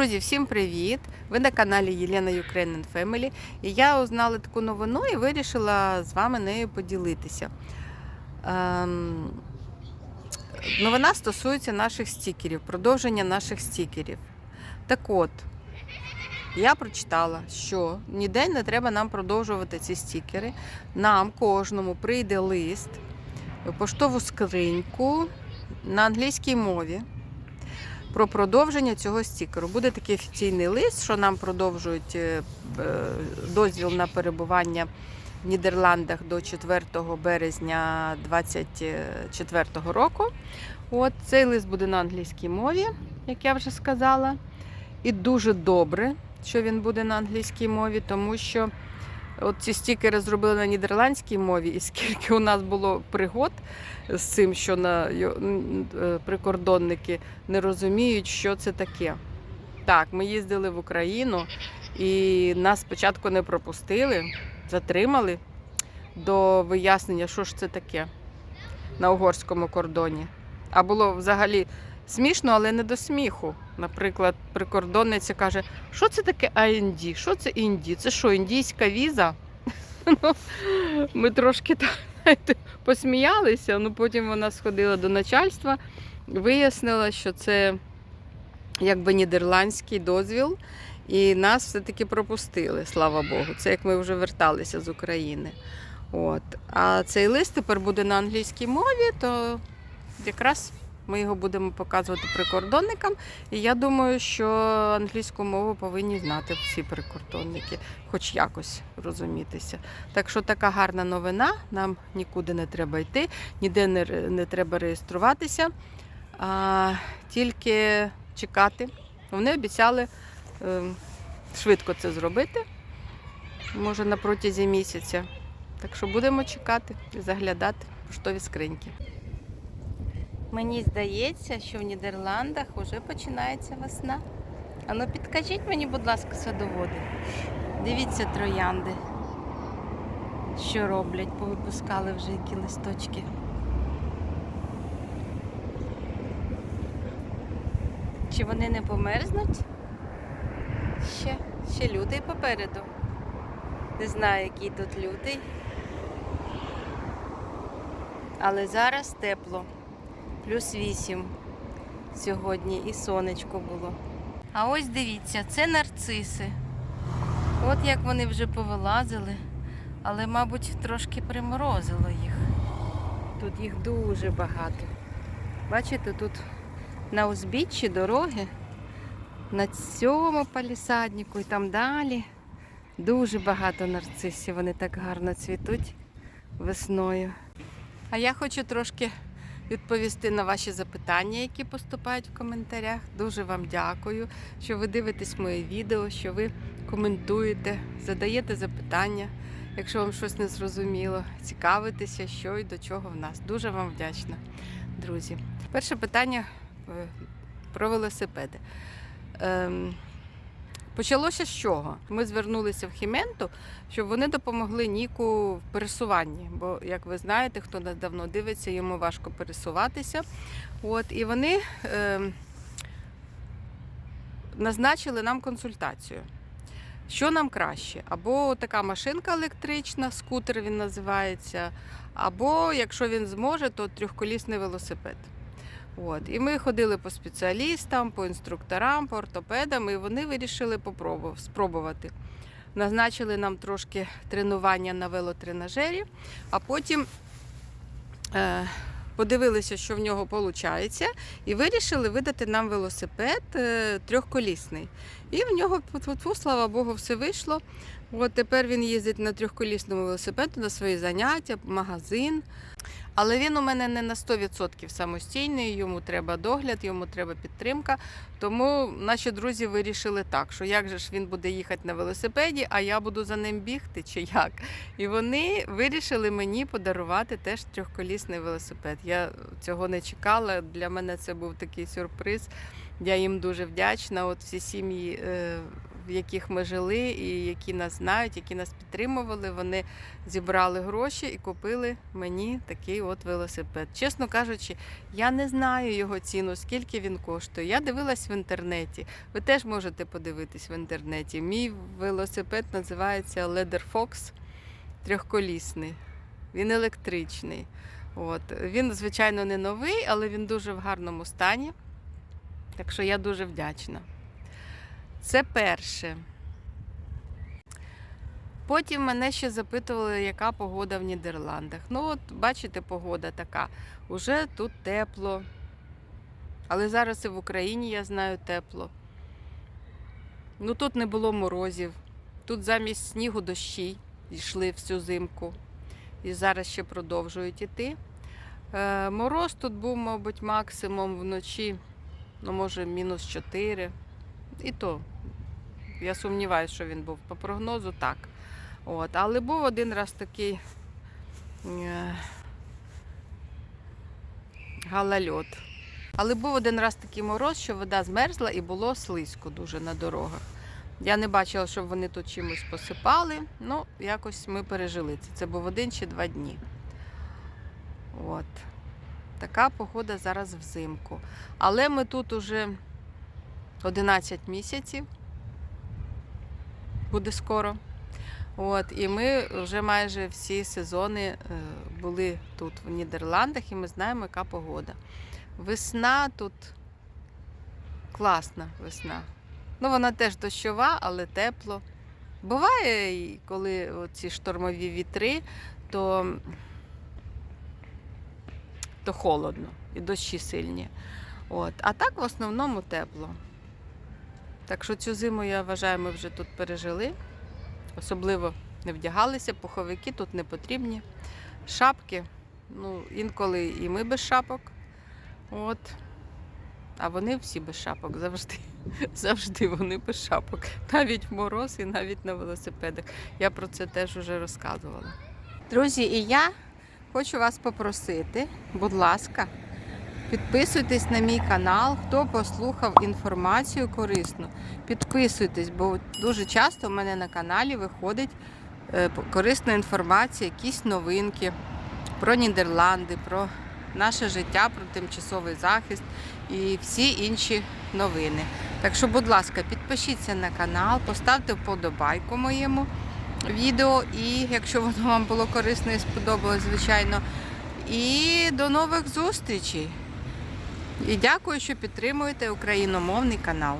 Друзі, всім привіт! Ви на каналі Єлена Ukrainian Family. І я узнала таку новину і вирішила з вами нею поділитися. Ем, новина стосується наших стікерів, продовження наших стікерів. Так от, я прочитала, що ніде не треба нам продовжувати ці стікери. Нам кожному прийде лист поштову скриньку на англійській мові про продовження цього стікеру. Буде такий офіційний лист, що нам продовжують е, е, дозвіл на перебування в Нідерландах до 4 березня 2024 року. От цей лист буде на англійській мові, як я вже сказала. І дуже добре, що він буде на англійській мові, тому що от ці стікери зробили на нідерландській мові, і скільки у нас було пригод з цим, що на е, прикордонники не розуміють, що це таке. Так, ми їздили в Україну і нас спочатку не пропустили, затримали до вияснення, що ж це таке на угорському кордоні. А було взагалі смішно, але не до сміху. Наприклад, прикордонниця каже, що це таке АНД? Що це інді? Це що, індійська віза? Ну, Ми трошки посміялися, ну потім вона сходила до начальства, вияснила, що це якби нідерландський дозвіл, і нас все-таки пропустили, слава Богу. Це як ми вже верталися з України. От. А цей лист тепер буде на англійській мові, то якраз ми його будемо показувати прикордонникам. І я думаю, що англійську мову повинні знати всі прикордонники, хоч якось розумітися. Так що така гарна новина, нам нікуди не треба йти, ніде не, не треба реєструватися, а тільки чекати. Вони обіцяли е, швидко це зробити, може на протязі місяця. Так що будемо чекати і заглядати поштові скриньки. Мені здається, що в Нідерландах вже починається весна. А ну підкажіть мені, будь ласка, садоводи. Дивіться троянди. Що роблять? Повипускали вже які листочки. Чи вони не померзнуть? Ще, ще лютий попереду. Не знаю, який тут лютий. Але зараз тепло. Плюс 8 сьогодні і сонечко було. А ось дивіться, це нарциси. От як вони вже повилазили, але, мабуть, трошки приморозило їх. Тут їх дуже багато. Бачите, тут на узбіччі дороги, на цьому палісаднику і там далі дуже багато нарцисів. Вони так гарно цвітуть весною. А я хочу трошки відповісти на ваші запитання, які поступають в коментарях. Дуже вам дякую, що ви дивитесь моє відео, що ви коментуєте, задаєте запитання, якщо вам щось не зрозуміло, цікавитеся, що і до чого в нас. Дуже вам вдячна, друзі. Перше питання е, про велосипеди. Почалося з чого? Ми звернулися в Хіменту, щоб вони допомогли Ніку в пересуванні. Бо, як ви знаєте, хто нас давно дивиться, йому важко пересуватися. От, і вони е, назначили нам консультацію. Що нам краще? Або така машинка електрична, скутер він називається, або, якщо він зможе, то трьохколісний велосипед. От. І ми ходили по спеціалістам, по інструкторам, по ортопедам, і вони вирішили спробувати. Назначили нам трошки тренування на велотренажері, а потім е, подивилися, що в нього виходить, і вирішили видати нам велосипед е, трьохколісний. І в нього, слава Богу, все вийшло. От тепер він їздить на трьохколісному велосипеді на свої заняття, магазин. Але він у мене не на 100% самостійний, йому треба догляд, йому треба підтримка. Тому наші друзі вирішили так, що як же ж він буде їхати на велосипеді, а я буду за ним бігти чи як. І вони вирішили мені подарувати теж трьохколісний велосипед. Я цього не чекала. Для мене це був такий сюрприз. Я їм дуже вдячна. От всі сім'ї е, в яких ми жили, і які нас знають, які нас підтримували, вони зібрали гроші і купили мені такий от велосипед. Чесно кажучи, я не знаю його ціну, скільки він коштує. Я дивилась в інтернеті. Ви теж можете подивитись в інтернеті. Мій велосипед називається Leather Fox трьохколісний. Він електричний. От. Він, звичайно, не новий, але він дуже в гарному стані. Так що я дуже вдячна. Це перше. Потім мене ще запитували, яка погода в Нідерландах. Ну, от, бачите, погода така. Уже тут тепло. Але зараз і в Україні, я знаю, тепло. Ну тут не було морозів. Тут замість снігу дощі йшли всю зимку. І зараз ще продовжують іти. Е, мороз тут був, мабуть, максимум вночі, ну, може, мінус 4. І то, я сумніваюся, що він був. По прогнозу так. От. Але був один раз такий е, галальот. Але був один раз такий мороз, що вода змерзла і було слизько дуже на дорогах. Я не бачила, щоб вони тут чимось посипали. Ну, якось ми пережили це. Це був один чи два дні. От. Така погода зараз взимку. Але ми тут уже 11 місяців. Буде скоро. От, і ми вже майже всі сезони е, були тут, в Нідерландах, і ми знаємо, яка погода. Весна тут класна весна. Ну, вона теж дощова, але тепло. Буває, коли ці штормові вітри, то, то холодно і дощі сильні. От. А так в основному тепло. Так що цю зиму, я вважаю, ми вже тут пережили. Особливо не вдягалися, пуховики тут не потрібні. Шапки, ну, інколи і ми без шапок. От. А вони всі без шапок завжди. Завжди вони без шапок. Навіть в мороз і навіть на велосипедах. Я про це теж вже розказувала. Друзі, і я хочу вас попросити, будь ласка, підписуйтесь на мій канал, хто послухав інформацію корисну. Підписуйтесь, бо дуже часто в мене на каналі виходить е, корисна інформація, якісь новинки про Нідерланди, про наше життя, про тимчасовий захист і всі інші новини. Так що, будь ласка, підпишіться на канал, поставте вподобайку моєму відео, і якщо воно вам було корисно і сподобалось, звичайно. І до нових зустрічей! І дякую, що підтримуєте україномовний канал.